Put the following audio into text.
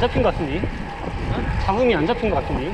안 잡힌 것 같은데? 잡음이 안 잡힌 것 같은데?